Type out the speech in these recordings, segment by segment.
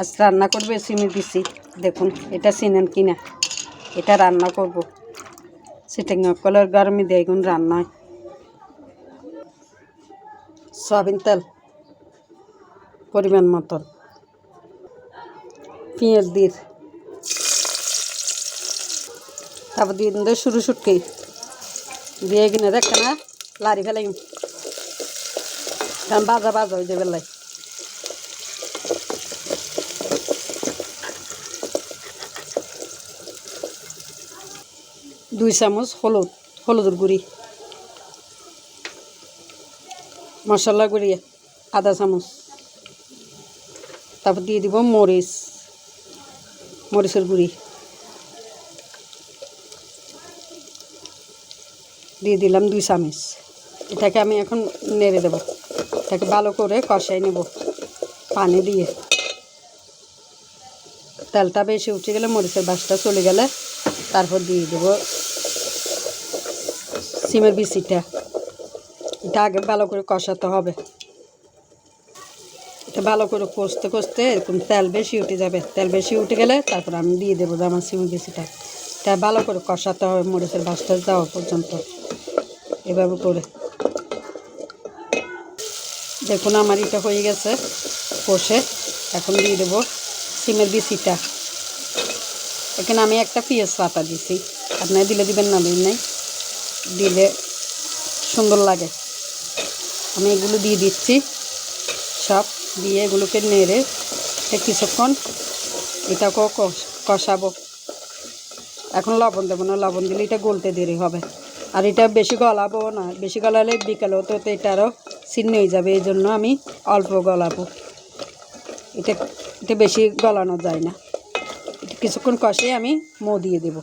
আজ রান্না করবে সিমি দিছি। দেখুন, এটা চিনেন কিনা? এটা রান্না করব। সিটিং কলার গরমে দেখুন রান্না হয়। সয়াবিন তেল, পরিমাণ মতন। পেঁয়াজ দিয়ে তারপর দিয়ে দিন শুরু শুটকি। দিয়ে কিনে দেখ না লারি ফেলাই কারণ বাজা বাজা হয়ে যাবে লাই। দুই চামচ হলুদ, হলুদের গুঁড়ি। মশলা গুঁড়ি, আধা চামচ। তারপর দিয়ে দিব মরিচ, মরিচের গুঁড়ি। দিয়ে দিলাম দুই চামচ। এটাকে আমি এখন নেড়ে দেব। এটাকে ভালো করে কষাই নেব পানি দিয়ে। তেলটা বেশি উঠে গেলে মরিচের বাসটা চলে গেলে তারপর দিয়ে দেবো সিমের বিচিটা। এটা আগে ভালো করে কষাতে হবে। এটা ভালো করে কষতে কষতে এরকম তেল বেশি উঠে যাবে। তেল বেশি উঠে গেলে তারপর আমি দিয়ে দেবো আমার সিমের বিচিটা। এটা ভালো করে কষাতে হবে, মরিচের বাসটা যাওয়া পর্যন্ত। এভাবে করে। দেখুন আমার এটা হয়ে গেছে কষে। এখন দিয়ে দেবো সিমের বিচিটা। এখানে আমি একটা পিঁয়াজ পাতা দিছি। আপনারা দিলে দিবেন না, দিন নাই। দিলে সুন্দর লাগে। আমি এগুলো দিয়ে দিচ্ছি। সব দিয়ে এগুলোকে নেড়ে কিছুক্ষণ এটাকেও কষ- কষাবো। এখন লবণ দেবো না, লবণ দিলে এটা গলতে দেরি হবে। আর এটা বেশি গলাবো না, বেশি গলালে বিকালেও তো তো এটা আরও ছিন্ন হয়ে যাবে, এই জন্য আমি অল্প গলাবো। এটা এটা বেশি গলানো যায় না। কিছুক্ষণ কষে আমি মো দিয়ে দেবো।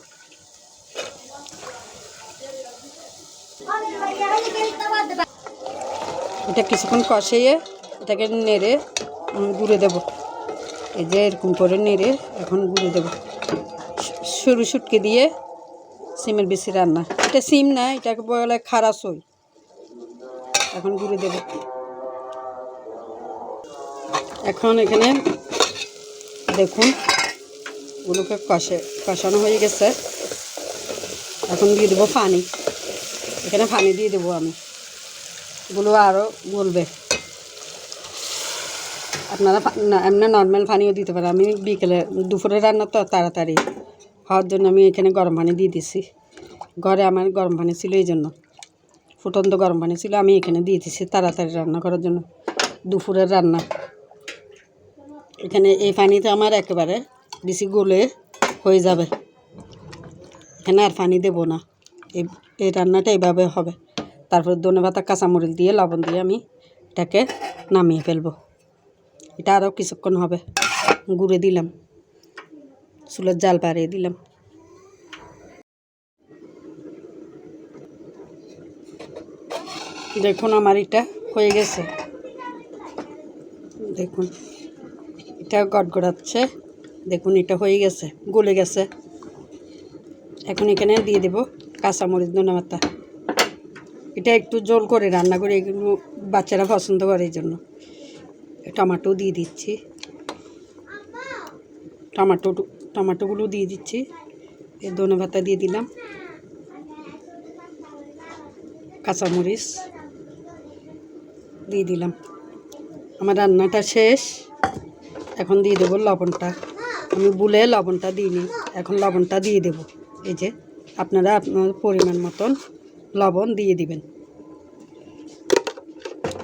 এটা কিছুক্ষণ কষিয়ে এটাকে নেড়ে গুঁড়ে দেবো। এই যে এরকম করে নেড়ে এখন গুঁড়ে দেবো। সরু শুটকে দিয়ে সিমের বেশি রান্না। এটা সিম না এটাকে বলে খারা সই। এখন গুঁড়ে দেবো। এখন এখানে দেখুন, ওগুলোকে কষে, কষানো হয়ে গেছে। এখন দিয়ে দেবো পানি। এখানে পানি দিয়ে দেবো আমি। এগুলো আরও গলবে। আপনারা এমনি নর্মাল পানিও দিতে পারেন আমি বিকেলে দুপুরে রান্না তো তাড়াতাড়ি। হওয়ার জন্য আমি এখানে গরম পানি দিয়ে দিছি। ঘরে আমার গরম পানি ছিল এই জন্য। ফুটন্ত গরম পানি ছিল, আমি এখানে দিয়ে দিছি তাড়াতাড়ি রান্না করার জন্য। দুপুরের রান্না। এখানে এই পানিতে আমার একেবারে বেশি গলে হয়ে যাবে। এখানে আর পানি দেবো না। এই এই রান্নাটা এইভাবে হবে। তারপর ধনে পাতা, কাঁচামরিচ দিয়ে, লবণ দিয়ে আমি এটাকে নামিয়ে ফেলব। এটা আরও কিছুক্ষণ হবে। গুঁড়ে দিলাম। চুলের জাল বাড়িয়ে দিলাম। দেখুন আমার এটা হয়ে গেছে। দেখুন, এটা গড়গড়াচ্ছে। দেখুন, এটা হয়ে গেছে, গলে গেছে। এখন এখানে দিয়ে দেব কাঁচামরিচ ধনে পাতা। এটা একটু জল করে রান্না করে এগুলো বাচ্চারা পছন্দ করে এই জন্য। টমাটো দিয়ে দিচ্ছি। টমাটো টমাটোগুলো দিয়ে দিচ্ছি। এ ধনে পাতা দিয়ে দিলাম। কাঁচামরিচ দিয়ে দিলাম। আমার রান্নাটা শেষ। এখন দিয়ে দেবো লবণটা। আমি বুলে লবণটা দিইনি। এখন লবণটা দিয়ে দেবো। এই যে। আপনারা আপনার পরিমাণ মতন লবণ দিয়ে দিবেন।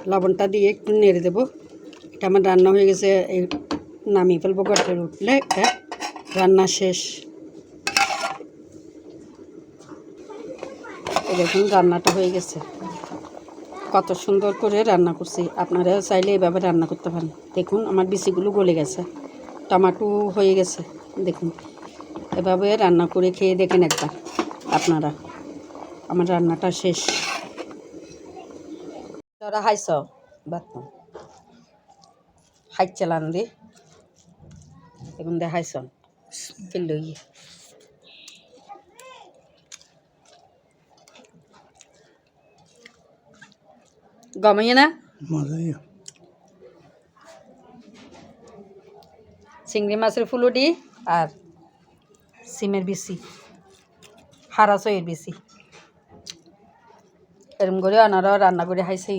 লবণটা দিয়ে একটু নেড়ে দেবো। এটা আমার রান্না হয়ে গেছে, এই নামিয়ে ফেলব গড়ে উঠলে এটা রান্না শেষ। দেখুন রান্নাটা হয়ে গেছে। কত সুন্দর করে রান্না করছি। আপনারা চাইলে এভাবে রান্না করতে পারেন। দেখুন আমার বিচিগুলো গলে গেছে। টমাটো হয়ে গেছে। দেখুন, এভাবে রান্না করে খেয়ে দেখেন একবার। আপনারা। আমার রান্নাটা শেষ। তোরা হাইছ বাথরুম। হাইচ চালান দি এখন দে হাইছন ফিল্ড ইয়ে গমাইয়ে না? চিংড়ি মাছের ফুলুডি আর সিমের বিচি। হারা চইয়ের বেশি এরম করে আনারাও রান্না করে খাইছে